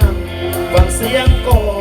นั่งฟังเสียงกอง